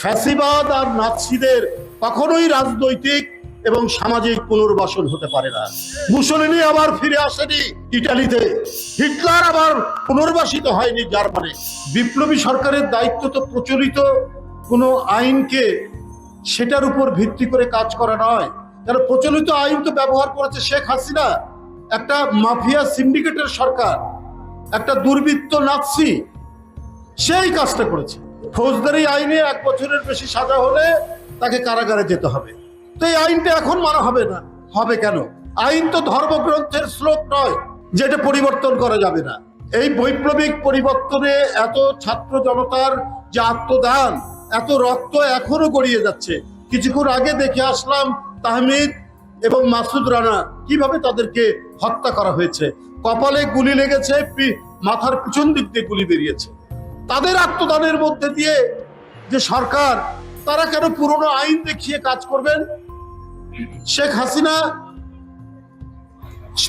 ফ্যাসিবাদ আর নাৎসিদের কখনোই রাজনৈতিক এবং সামাজিক পুনর্বাসন হতে পারে না। মুসলিনী আবার ফিরে আসেনি ইটালিতে। হিটলার আবার পুনর্বাসিত হয়নি জার্মানি। বিপ্লবী সরকারের দায়িত্ব তো প্রচলিত, কোনো আইনকে সেটার উপর ভিত্তি করে কাজ করা নয়। কারণ প্রচলিত আইন তো ব্যবহার করেছে শেখ হাসিনা। একটা মাফিয়া সিন্ডিকেটের সরকার, একটা দুর্বৃত্ত নাৎসি, সেই কাজটা করেছে। ফৌজদারি আইনে এক বছরের বেশি সাজা হলে তাকে কারাগারে যেতে হবে। তো এই আইনটা এখন মানা হবে না। হবে কেন? আইন তো ধর্মগ্রন্থের শ্লোক নয়, যেটা পরিবর্তন করা যাবে না। এই বৈপ্লবিক পরিবর্তনে এত ছাত্র জনতার যে আত্মদান, এত রক্ত এখনও গড়িয়ে যাচ্ছে। কিছুক্ষণ আগে দেখে আসলাম তাহমিদ এবং মাসুদ রানা কীভাবে তাদেরকে হত্যা করা হয়েছে। কপালে গুলি লেগেছে মাথার পিছন দিক দিয়ে গুলি বেরিয়েছে। তাদের আত্মদানের মধ্যে দিয়ে যে সরকার, তারা কেন পুরনো আইন দেখিয়ে কাজ করবেন? শেখ হাসিনা,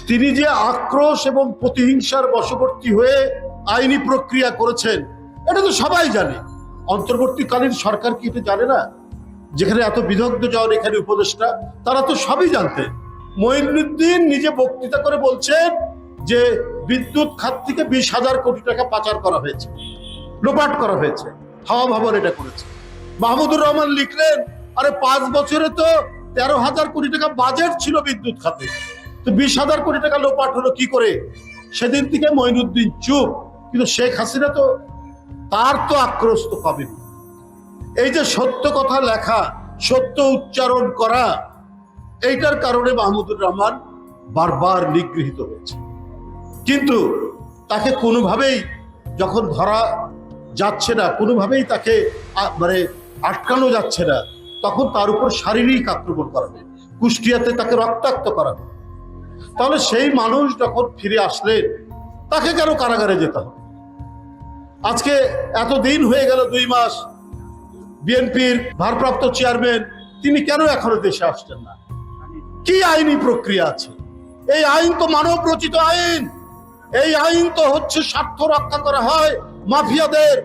তিনি যে আক্রোশ এবং প্রতিহিংসার বশবর্তী হয়ে আইনি প্রক্রিয়া করেছেন, এটা তো সবাই জানে। অন্তর্বর্তীকালীন সরকার কি এটা জানে না? যেখানে এত বিদগ্ধ জন এখানে উপদেষ্টা, তারা তো সবই জানতেন মঈনুদ্দিন নিজে বক্তৃতা করে বলছেন যে বিদ্যুৎ খাত থেকে বিশ হাজার কোটি টাকা পাচার করা হয়েছে। লোপাট করা হয়েছে হাওয়া ভবন এটা করেছে। মাহমুদুর রহমান লিখলেন, আরে পাঁচ বছরে তো তেরো হাজার কোটি টাকা বাজেট ছিল বিদ্যুৎ খাতে। তো বিশ হাজার কোটি টাকা লোপাট হলো কি করে? সেদিন থেকে মঈনুদ্দিন চুপ, কিন্তু শেখ হাসিনা তো তার তো আক্রোশ তো কমেনি এই যে সত্য কথা লেখা, সত্য উচ্চারণ করা, এইটার কারণে মাহমুদুর রহমান বারবার নিগৃহীত হয়েছে। কিন্তু তাকে কোনোভাবেই যখন ধরা যাচ্ছে না, কোনোভাবেই তাকে মানে আটকানো যাচ্ছে না। তখন তার উপর শারীরিক আক্রমণ করা কুষ্টিয়াতে তাকে রক্তাক্ত করা তাহলে সেই মানুষ যখন ফিরে আসলেন, তাকে কেন কারাগারে যেতে হবে? আজকে এত দিন হয়ে গেল দুই মাস, বিএনপির ভারপ্রাপ্ত চেয়ারম্যান, তিনি কেন এখনও দেশে আসছেন না? কি আইনি প্রক্রিয়া আছে? এই আইন তো মানব রচিত আইন। এই আইন তো হচ্ছে স্বার্থ রক্ষা করা হয়। মাফিয়াদের,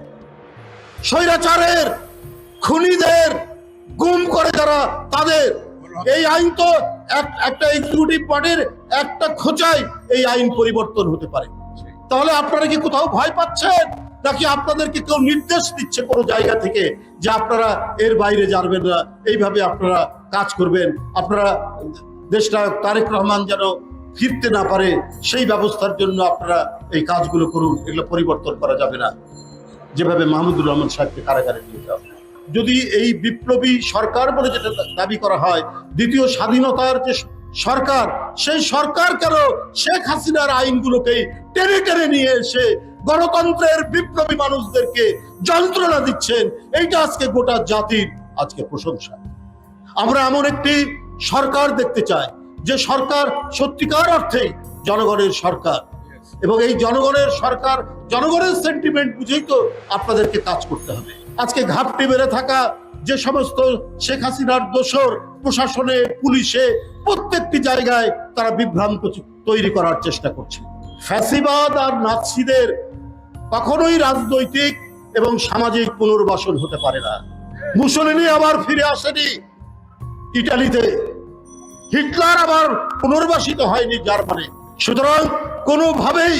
স্বৈরাচারের, খুনিদের গুম করে যারা, তাদের এই আইন তো এক- একটা এক্সিকিউটিভ বডির একটা খোঁচায় এই আইন পরিবর্তন হতে পারে। তাহলে আপনারা কি কোথাও ভয় পাচ্ছেন? নাকি আপনাদেরকে কেউ নির্দেশ দিচ্ছে কোনো জায়গা থেকে যে আপনারা এর বাইরে যাবেন না? এইভাবে আপনারা কাজ করবেন। আপনারা, দেশটা তারেক রহমান যেন ফিরতে না পারে, সেই ব্যবস্থার জন্য আপনারা এই কাজগুলো করুন, এগুলো পরিবর্তন করা যাবে না। যেভাবে মাহমুদুর রহমান সাহেবকে কারাগারে নিয়ে যাওয়া যদি এই বিপ্লবী সরকার বলে যেটা দাবি করা হয়, দ্বিতীয় স্বাধীনতার যে সরকার, সেই সরকার কেন শেখ হাসিনার আইনগুলোকে টেনে টেনে নিয়ে এসে গণতন্ত্রের বিপ্লবী মানুষদেরকে যন্ত্রণা দিচ্ছেন? এইটা আজকে গোটা জাতির আজকে প্রশংসা। আমরা এমন একটি সরকার দেখতে চাই যে সরকার সত্যিকার অর্থে জনগণের সরকার। এবং এই জনগণের সরকার, জনগণের সেন্টিমেন্ট বুঝেই তো আপনাদেরকে কাজ করতে হবে। আজকে ঘাপটি বেড়ে থাকা যে সমস্ত শেখ হাসিনার দোসর প্রশাসনে, পুলিশে প্রত্যেকটি জায়গায় তারা বিভ্রান্ত তৈরি করার চেষ্টা করছে। ফ্যাসিবাদ আর নাৎসিদের কখনোই রাজনৈতিক এবং সামাজিক পুনর্বাসন হতে পারে না। মুসলিনী আবার ফিরে আসেনি ইটালিতে। হিটলার আবার পুনর্বাসিত হয়নি জার্মানি। সুতরাং কোনোভাবেই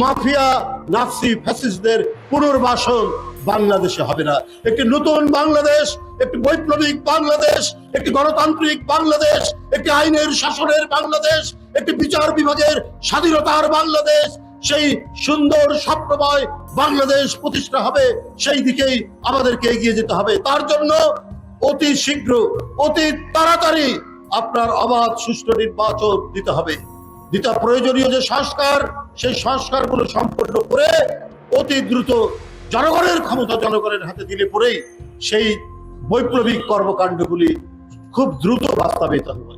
মাফিয়া, নাৎসি, ফ্যাসিস্টদের পুনর্বাসন বাংলাদেশে হবে না। একটি নতুন বাংলাদেশ, একটি বৈপ্লবিক বাংলাদেশ, একটি গণতান্ত্রিক বাংলাদেশ, একটি আইনের শাসনের বাংলাদেশ, একটি বিচার বিভাগের স্বাধীনতার বাংলাদেশ, সেই সুন্দর স্বপ্নময় বাংলাদেশ প্রতিষ্ঠা হবে, সেই দিকেই আমাদেরকে এগিয়ে যেতে হবে। তার জন্য অতি শীঘ্র, অতি তাড়াতাড়ি আপনার অবাধ সুষ্ঠু নির্বাচন দিতে হবে। দিতে প্রয়োজনীয় যে সংস্কার, সেই সংস্কারগুলো সম্পন্ন করে অতি দ্রুত জনগণের ক্ষমতা জনগণের হাতে দিলে পরেই সেই বৈপ্লবিক কর্মকাণ্ডগুলি খুব দ্রুত বাস্তবায়িত হবে।